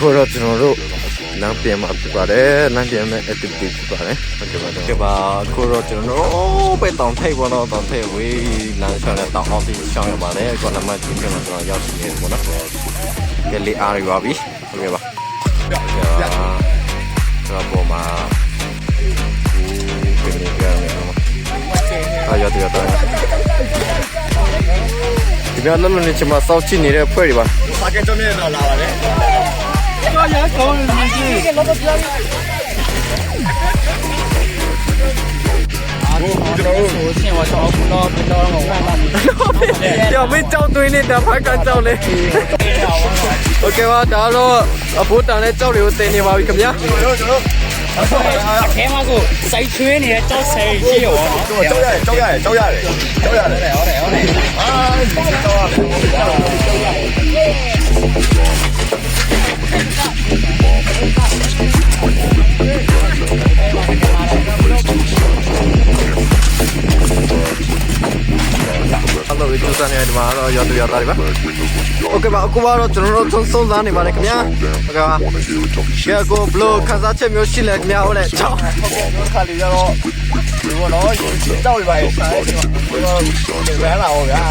ခုတော့ကျွန်တော်တို့လမ်းပြန်မှာဖြစ်ပါတယ်လမ်းပြန်မဲ့ activity ဖြစ်ပါတယ်ဟုတ်ကဲ့ပါတော့ကဲပါအခုတော့ကျွန်တော်တို့ပဲတောင်ထိပ်ပေါ်တော့တောင်ထိပ်ဝေးလမ်းချောင်းနဲ့တောင်အောင်တီရှောင်းရပါတယ်ကောနမကျင်းကျွန်တော်တို့ရောက်ရှိနေတယ်ပေါ့နော်ကဲလေးအားရပါပြီဟုတ်ကဲ့ပါဟုတ်ကဲ့ပါကျွန်တော်ပေါ်မှာဒီကနေကြရမယ်နော်အာရတော့ရတော့ ဒီမှာလောလောနေချင်မှာစောက်ချစ်နေတဲ့ဖွဲ့တွေပါ။ပါကက်တော့မြင်တော့လာပါတယ်။ကြောက်ရကောင်းနေကြီး။ဘာလို့ပြောလဲ။ဟုတ်ကျွန်တော်တို့ဆင်ဝါတော့ဘလောဘလောတော့ဝါလာ။ကြောက်မင်းကြောက်သွင်းနေတာဖက်ကကြောက်လေ။ Okay ပါဒါတော့အဖိုးတန်နဲ့ကြောက်တွေကိုတင်နေပါပြီခင်ဗျာ။ကျွန်တော်တို့ အခဲမဆိုစိုက်ချွေးနေတဲ့ကြောက်ဆယ်ရှိရောနော်ကြောက်ရတယ်ကြောက်ရတယ်ကြောက်ရတယ်ကြောက်ရတယ်ဟုတ်တယ်ဟုတ်တယ်ဟုတ်တယ်အာအဲ့လိုဒီစနေဒီမှာတော့ရောက်တူရောက်တာဒီပါ โอเคပါအခုကတော့ကျွန်တော်တို့သုံးသုံးစားနေပါတယ်ခင်ဗျာโอเคပါ wanna hear it talking ကဲ shit. ကိုဘလို့ခန်းစားချက်မျိုးရှိလဲခင်ဗျာဟုတ်လဲချောင်း ခါလေးတော့ဒီကတော့ကြောက်ရပါရဲ့ဆိုင်ဒီတော့ဒီဗန်းလာဟောဗျာ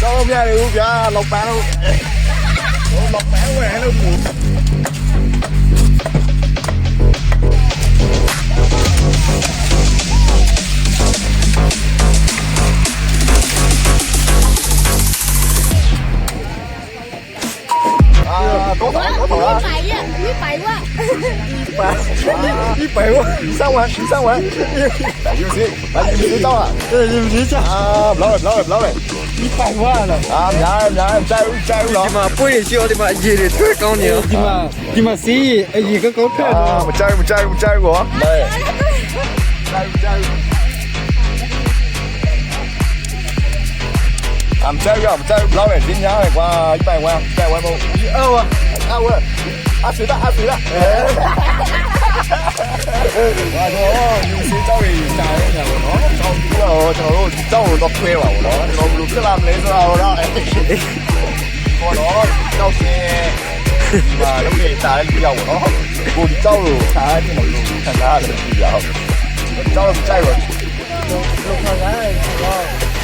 ကြောက်မရဘူးဗျာလောက်ပန်းလို့လောက်ပန်းဝယ်လို့ à, có phải có phải à. bậy á bí bậy quá bí bậy quá sang ngoài sang ngoài im xí à im xí tao à im xí chả à lâu rồi lâu rồi lâu rồi bí bậy quá rồi à nhà em nhà em trai u trai u lắm mà bui thì chưa thì mà gì thì thuê con nhiều nhưng mà nhưng mà xí gì có có à một trai một trai một trai của đây trai trai làm chơi rồi chơi lâu rồi dính nhau này qua cái bài qua bài qua bộ. Ơ à ơ à à xíu ta à xíu ta và đó mình xíu cháu thì cháu nhà của nó. Cháu cứ là cháu luôn cháu nó thuê vào nó. Nó luôn cứ làm lấy sao đó. Còn nó cháu xe mà nó về ta đi giàu nó. Buồn cháu rồi ta thì nó luôn thành ra là đi giàu cháu làm chơi rồi. Lúc nào đấy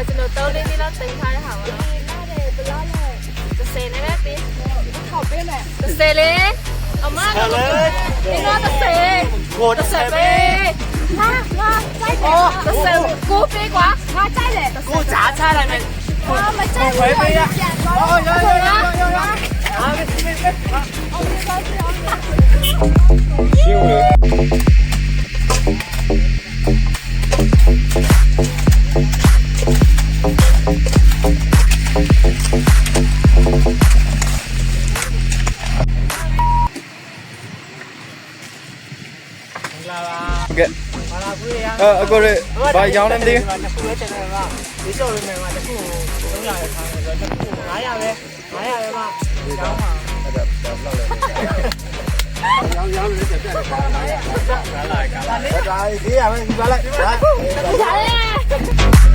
တော့ကျွန်တော်3လေးလေးလောက်တင်ထားတဲ့ဟာပါလားဘယ်လောက်လဲ30နဲ့ပဲပြီးထောက်ပေးမယ်30လေးအမကလည်းဒီတော့30ကို30ပဲဟာဟာစိုက်တယ်30ကိုပေးကွာဟာစိုက်တယ်ကိုကြားချလိုက်မယ်ကိုမစိုက်ဘူးဝေးပေးရအော်ရောရောရောရောအားမစိမ့်ပဲအော်ဒီစိုက်ရအောင်ရှင်ဝေး ကဲ့ဘာလာဘူးရအောင်အကိုရဘာရောင်းလဲမသိဘူးတစ်ခုပဲတင်တယ်ကဒီကျော်လေးမယ်ကတစ်ခု300ရယ်ခါမယ်ဆိုတော့တစ်ခု900ပဲ900ပဲမှရောင်းပါအဲ့ဒါဘာလောက်လဲရောင်းရောင်းလေးတက်တက်ပါလာကာလာကာလာဒါဒီရမယ်ဒီပါလိုက်ဒါဒါလေး